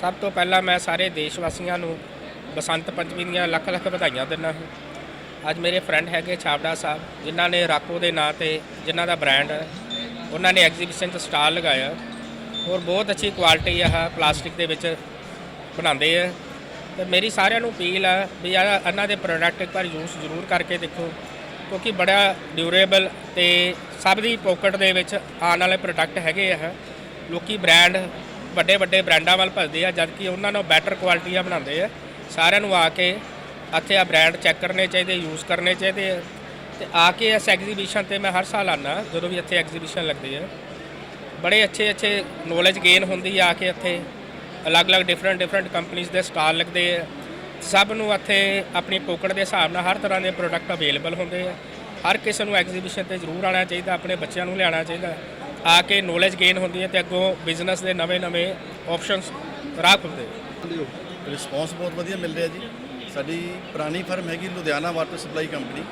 ਸਭ ਤੋਂ ਪਹਿਲਾਂ ਮੈਂ ਸਾਰੇ ਦੇਸ਼ ਵਾਸੀਆਂ ਨੂੰ ਬਸੰਤ ਪੰਚਮੀ ਦੀਆਂ ਲੱਖ ਲੱਖ ਵਧਾਈਆਂ ਦਿੰਦਾ ਹਾਂ। ਅੱਜ ਮੇਰੇ ਫਰੈਂਡ ਹੈਗੇ ਛਾਬੜਾ ਸਾਹਿਬ, ਜਿਨ੍ਹਾਂ ਨੇ ਰਾਕੋ ਦੇ ਨਾਂ ਤੇ ਜਿਨ੍ਹਾਂ ਦਾ ਬ੍ਰਾਂਡ ਹੈ, ਉਹਨਾਂ ਨੇ ਐਗਜ਼ੀਬਿਸ਼ਨ 'ਚ ਸਟਾਲ ਲਗਾਇਆ। ਔਰ ਬਹੁਤ ਅੱਛੀ ਕੁਆਲਿਟੀ ਆ ਪਲਾਸਟਿਕ ਦੇ ਵਿੱਚ ਬਣਾਉਂਦੇ ਆ। ਤੇ ਮੇਰੀ ਸਾਰਿਆਂ ਨੂੰ ਅਪੀਲ ਆ ਵੀ ਆ ਇਹਨਾਂ ਦੇ ਪ੍ਰੋਡਕਟ ਇੱਕ ਵਾਰ ਯੂਜ਼ ਜ਼ਰੂਰ ਕਰਕੇ ਦੇਖੋ, ਕਿਉਂਕਿ ਬੜਾ ਡਿਊਰੇਬਲ ਤੇ ਸਭ ਦੀ ਪੋਕਟ ਦੇ ਵਿੱਚ ਆਉਣ ਵਾਲੇ ਪ੍ਰੋਡਕਟ ਹੈਗੇ ਆ। ਲੋਕੀ ਬ੍ਰਾਂਡ ਵੱਡੇ ਵੱਡੇ ਬ੍ਰਾਂਡਾਂ ਵੱਲ ਭੱਜਦੇ ਆ, ਜਦਕਿ ਉਹਨਾਂ ਨੂੰ ਬੈਟਰ ਕੁਆਲਿਟੀਆਂ ਬਣਾਉਂਦੇ ਆ। ਸਾਰਿਆਂ ਨੂੰ ਆ ਕੇ ਇੱਥੇ ਆ ਬ੍ਰਾਂਡ ਚੈੱਕ ਕਰਨੇ ਚਾਹੀਦੇ ਯੂਜ਼ ਕਰਨੇ ਚਾਹੀਦੇ ਆ। ਤੇ ਆ ਕੇ ਇਸ ਐਗਜ਼ੀਬਿਸ਼ਨ ਤੇ ਮੈਂ ਹਰ ਸਾਲ ਆਨਾ ਜਦੋਂ ਵੀ ਇੱਥੇ ਐਗਜ਼ੀਬਿਸ਼ਨ ਲੱਗਦੀ ਹੈ ਬੜੇ ਅੱਛੇ ਅੱਛੇ ਨੌਲੇਜ ਗੇਨ ਹੁੰਦੀ ਆ ਕੇ ਇੱਥੇ। ਅਲੱਗ-ਅਲੱਗ ਡਿਫਰੈਂਟ ਡਿਫਰੈਂਟ ਕੰਪਨੀਆਂ ਦੇ ਸਟਾਲ ਲੱਗਦੇ ਆ। ਸਭ ਨੂੰ ਇੱਥੇ ਆਪਣੀ ਪੋਕਟ ਦੇ ਹਿਸਾਬ ਨਾਲ ਹਰ ਤਰ੍ਹਾਂ ਦੇ ਪ੍ਰੋਡਕਟ ਅਵੇਲੇਬਲ ਹੁੰਦੇ ਆ। ਹਰ ਕਿਸੇ ਨੂੰ ਐਗਜ਼ੀਬਿਸ਼ਨ ਤੇ ਜ਼ਰੂਰ ਆਉਣਾ ਚਾਹੀਦਾ, ਆਪਣੇ ਬੱਚਿਆਂ ਨੂੰ ਲਿਆਉਣਾ ਚਾਹੀਦਾ। ਆ ਕੇ ਨੌਲੇਜ ਗੇਨ ਹੁੰਦੀ ਹੈ ਤੇ ਅੱਗੋਂ ਬਿਜ਼ਨਸ ਦੇ ਨਵੇਂ-ਨਵੇਂ ਆਪਸ਼ਨਸ ਰਾਹ ਖੁੱਲ੍ਹਦੇ ਆ। ਰਿਸਪੌਂਸ ਬਹੁਤ ਵਧੀਆ ਮਿਲ ਰਿਹਾ ਜੀ। ਸਾਡੀ ਪੁਰਾਣੀ ਫਰਮ ਹੈਗੀ ਲੁਧਿਆਣਾ ਵਾਟਰ ਸਪਲਾਈ ਕੰਪਨੀ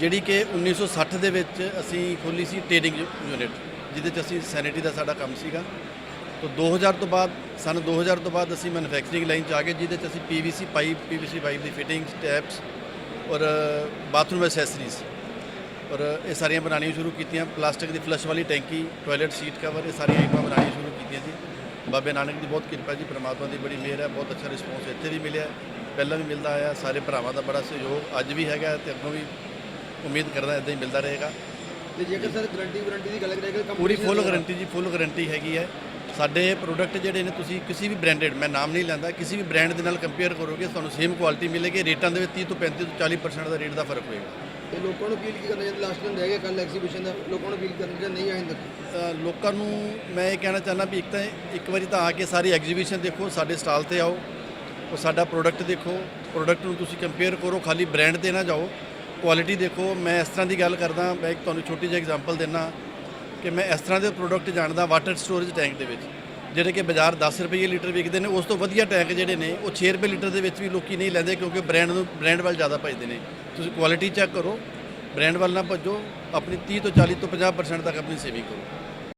ਜਿਹੜੀ ਕਿ 1960 ਦੇ ਵਿੱਚ ਅਸੀਂ ਖੋਲੀ ਸੀ ਟ੍ਰੇਡਿੰਗ ਯੂਨਿਟ ਜਿਹਦੇ 'ਚ ਅਸੀਂ ਸੈਨੇਟਰੀ ਦਾ ਸਾਡਾ ਕੰਮ ਸੀਗਾ। ਤੋਂ 2000 ਤੋਂ ਬਾਅਦ, ਸਨ 2000 ਤੋਂ ਬਾਅਦ ਅਸੀਂ ਮੈਨੂਫੈਕਚਰਿੰਗ ਲਾਈਨ 'ਚ ਆ ਗਏ, ਜਿਹਦੇ 'ਚ ਅਸੀਂ ਪੀਵੀਸੀ ਪਾਈਪ ਪੀਵੀਸੀ ਪਾਈਪ ਦੀ ਫਿਟਿੰਗ ਟੈਪਸ ਔਰ ਬਾਥਰੂਮ ਐਸੈਸਰੀਜ਼ ਔਰ ਇਹ ਸਾਰੀਆਂ ਬਣਾਉਣੀਆਂ ਸ਼ੁਰੂ ਕੀਤੀਆਂ। ਪਲਾਸਟਿਕ ਦੀ ਫਲਸ਼ ਵਾਲੀ ਟੈਂਕੀ ਟਾਇਲਟ ਸੀਟ ਕਵਰ ਇਹ ਸਾਰੀਆਂ ਆਈਟਮਾਂ ਬਣਾਉਣੀਆਂ ਸ਼ੁਰੂ ਕੀਤੀਆਂ ਜੀ। ਬਾਬੇ ਨਾਨਕ ਦੀ ਬਹੁਤ ਕਿਰਪਾ ਜੀ ਪ੍ਰਮਾਤਮਾ ਦੀ ਬੜੀ ਮਿਹਰ ਹੈ ਬਹੁਤ ਅੱਛਾ ਰਿਸਪੌਂਸ ਇੱਥੇ ਵੀ ਮਿਲਿਆ। ਪਹਿਲਾਂ ਵੀ ਮਿਲਦਾ ਆਇਆ ਸਾਰੇ ਭਰਾਵਾਂ ਦਾ ਬੜਾ ਸਹਿਯੋਗ ਅੱਜ ਵੀ ਹੈਗਾ ਤੇ ਅੱਗੋਂ ਵੀ ਉਮੀਦ ਕਰਦਾ ਇਦਾਂ ਹੀ ਮਿਲਦਾ ਰਹੇਗਾ। ਤੇ ਜੇਕਰ ਸਰ ਗਰੰਟੀ ਵਾਰੰਟੀ ਦੀ ਗੱਲ ਕਰੀਏ ਪੂਰੀ ਫੁੱਲ ਗਾਰੰਟੀ ਜੀ ਫੁੱਲ ਗਾਰੰਟੀ ਹੈਗੀ ਹੈ। ਸਾਡੇ ਪ੍ਰੋਡਕਟ ਜਿਹੜੇ ਨੇ ਤੁਸੀਂ ਕਿਸੇ ਵੀ ਬ੍ਰਾਂਡਡ ਮੈਂ ਨਾਮ ਨਹੀਂ ਲੈਂਦਾ ਕਿਸੇ ਵੀ ਬ੍ਰਾਂਡ ਦੇ ਨਾਲ ਕੰਪੇਅਰ ਕਰੋਗੇ ਤੁਹਾਨੂੰ ਸੇਮ ਕੁਆਲਿਟੀ ਮਿਲੇਗੀ ਰੇਟਾਂ ਦੇ ਵਿੱਚ 30 ਤੋਂ 35 ਤੋਂ 40% ਦਾ ਰੇਟ ਦਾ ਫ਼ਰਕ ਹੋਏਗਾ। ਤੇ ਲੋਕਾਂ ਨੂੰ ਅਪੀਲ ਕੀ ਕਰਨਾ ਚਾਹੀਦਾ? ਲਾਸਟ ਦਿਨ ਰਹਿ ਗਿਆ ਕੱਲ ਐਗਜ਼ੀਬਿਸ਼ਨ ਦਾ ਲੋਕਾਂ ਨੂੰ ਅਪੀਲ ਕਰਨੀ ਚਾਹੀਦੀ ਨਹੀਂ ਅ, ਲੋਕਾਂ ਨੂੰ ਮੈਂ ਇਹ ਕਹਿਣਾ ਚਾਹੁੰਦਾ ਵੀ ਇੱਕ ਤਾਂ ਇੱਕ ਵਾਰੀ ਤਾਂ ਆ ਕੇ ਸਾਰੀ ਐਗਜ਼ੀਬਿਸ਼ਨ ਦੇਖੋ ਸਾਡੇ ਸਟਾਲ ਤੇ ਆਓ ਉਹ ਸਾਡਾ ਪ੍ਰੋਡਕਟ ਦੇਖੋ ਪ੍ਰੋਡਕਟ ਨੂੰ ਤੁਸੀਂ ਕੰਪੇਅਰ ਕਰੋ ਖਾਲੀ ਬ੍ਰਾਂਡ ਤੇ ਨਾ ਜਾਓ ਕੁਆਲਿਟੀ ਦੇਖੋ। ਮੈਂ ਇਸ ਤਰ੍ਹਾਂ ਦੀ ਗੱਲ ਕਰਦਾ ਮੈਂ ਇੱਕ ਤੁਹਾਨੂੰ ਛੋਟੀ ਜਿਹੀ ਐਗਜ਼ਾਮਪਲ ਦਿੰਦਾ। ਕਿ ਮੈਂ ਇਸ ਤਰ੍ਹਾਂ ਦੇ ਪ੍ਰੋਡਕਟ ਜਾਣਦਾ ਵਾਟਰ ਸਟੋਰੇਜ ਟੈਂਕ ਦੇ ਵਿੱਚ, ਜਿਹੜੇ ਕਿ ਬਾਜ਼ਾਰ 10 ਰੁਪਏ ਲੀਟਰ ਵਿਕਦੇ ਨੇ, ਉਸ ਤੋਂ ਵਧੀਆ ਟੈਂਕ ਜਿਹੜੇ ਨੇ, ਉਹ 6 ਰੁਪਏ ਲੀਟਰ ਦੇ ਵਿੱਚ ਵੀ ਲੋਕੀ ਨਹੀਂ ਲੈਂਦੇ ਕਿਉਂਕਿ ਬ੍ਰਾਂਡ ਨੂੰ ਬ੍ਰਾਂਡ ਵੱਲ ਜ਼ਿਆਦਾ ਭਜਦੇ ਨੇ। ਤੁਸੀਂ ਕੁਆਲਿਟੀ ਚੈੱਕ ਕਰੋ ਬ੍ਰਾਂਡ ਵੱਲ ਨਾ ਭੱਜੋ, ਆਪਣੀ 30 ਤੋਂ 40 ਤੋਂ 50% ਤੱਕ ਆਪਣੀ ਸੇਵਿੰਗ ਕਰੋ।